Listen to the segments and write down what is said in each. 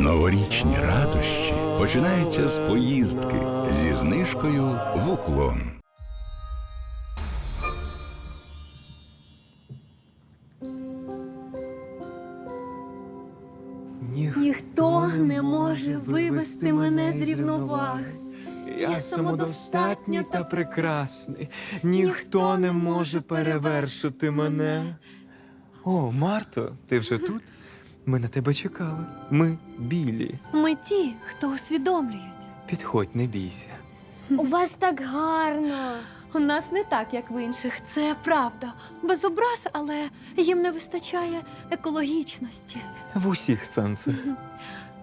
Новорічні радощі починаються з поїздки зі знижкою в уклон. Ніхто не може вивести мене з рівноваги. Я самодостатній та прекрасний. Ніхто не може перевершити мене. О, Марто, ти вже тут? Ми на тебе чекали. Ми білі. Ми ті, хто усвідомлюють. Підходь, не бійся. У вас так гарно. У нас не так, як в інших. Це правда. Без образ, але їм не вистачає екологічності. В усіх сенсах.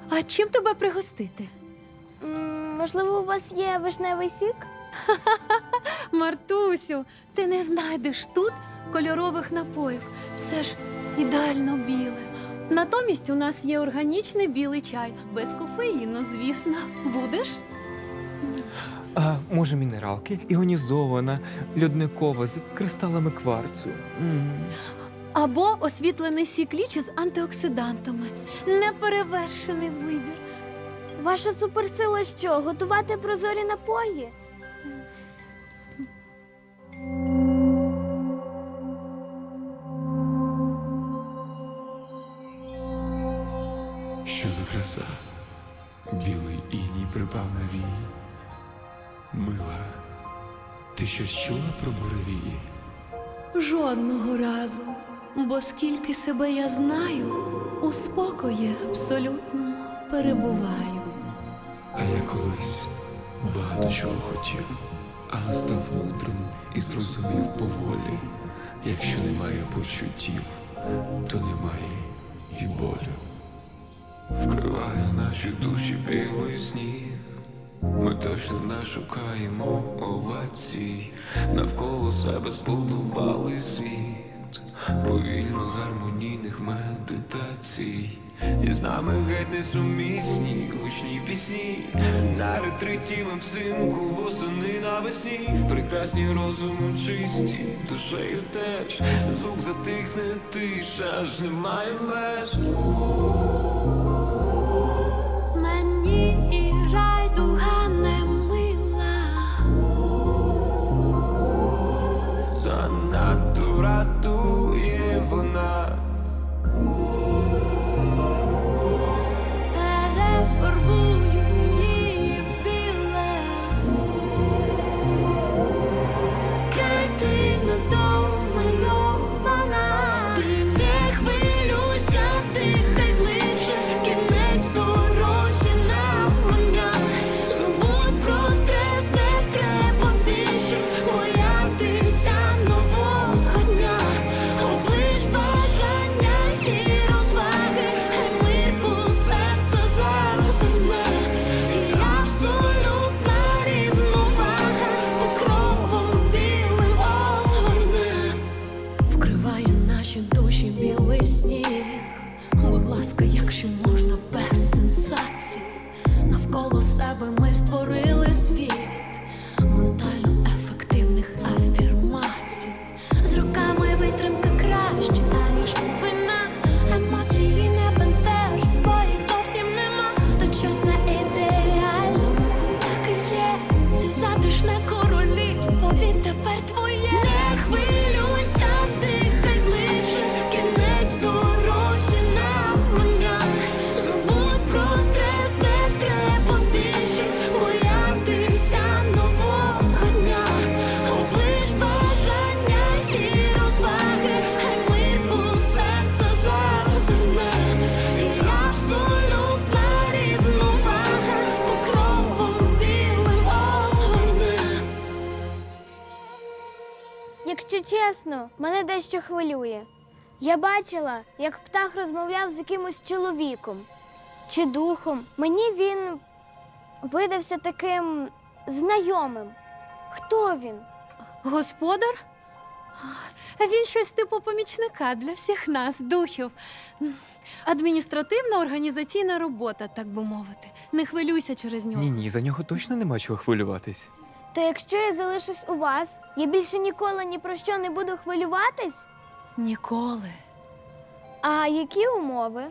А чим тебе пригостити? М, можливо, у вас є вишневий сік? Мартусю, ти не знайдеш тут кольорових напоїв. Все ж ідеально біле. Натомість у нас є органічний білий чай, без кофеїну, звісно. Будеш? А може мінералки, іонізована, льодникова з кристалами кварцу. М. Або освітлений сік лічі з антиоксидантами. Неперевершений вибір. Ваша суперсила що? Готувати прозорі напої? Що за краса? Білий іній припав на вії. Мила, ти щось чула про буревії? Жодного разу. Бо скільки себе я знаю, у спокої абсолютному перебуваю. А я колись багато чого хотів, але став мудрим і зрозумів поволі. Якщо немає почуттів, то немає і болю. Вкриває наші душі білий сніг. Ми точно не шукаємо овацій, навколо себе збудували світ, повільно гармонійних медитацій. І з нами геть несумісні гучні пісні. На ретриті ми взимку, восени навесні. Прекрасні розумом чисті, душею теж. Звук затихне, тиша ж немає меж. Мені і райдуга не мила. Та надто Якщо чесно, мене дещо хвилює. Я бачила, як птах розмовляв з якимось чоловіком чи духом. Мені він видався таким знайомим. Хто він? Господар? Він щось типу помічника для всіх нас, духів. Адміністративна організаційна робота, так би мовити. Не хвилюйся через нього. Ні, ні, за нього точно нема чого хвилюватись. То якщо я залишусь у вас, я більше ніколи ні про що не буду хвилюватись? Ніколи. А які умови?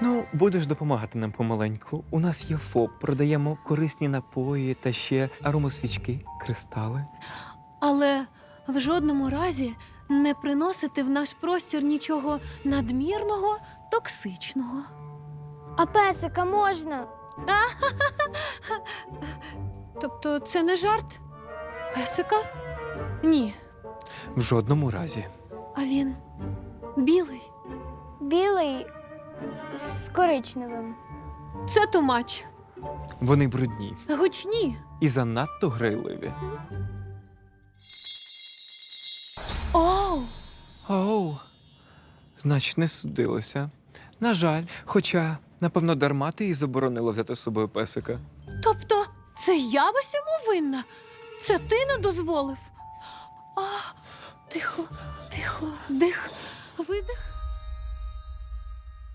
Ну, будеш допомагати нам помаленьку. У нас є ФОП, продаємо корисні напої та ще аромасвічки, кристали. Але в жодному разі не приносити в наш простір нічого надмірного, токсичного. А песика можна? Тобто це не жарт? Песика? Ні. В жодному разі. А він білий. Білий з коричневим. Це тумач. Вони брудні Гучні. і занадто грайливі. Оу! Оу, значить, не судилося. На жаль, хоча, напевно, дарма ти і заборонила взяти з собою песика. Тобто, це я в усьому винна? Це ти не дозволив? А, тихо, тихо, дих, видих.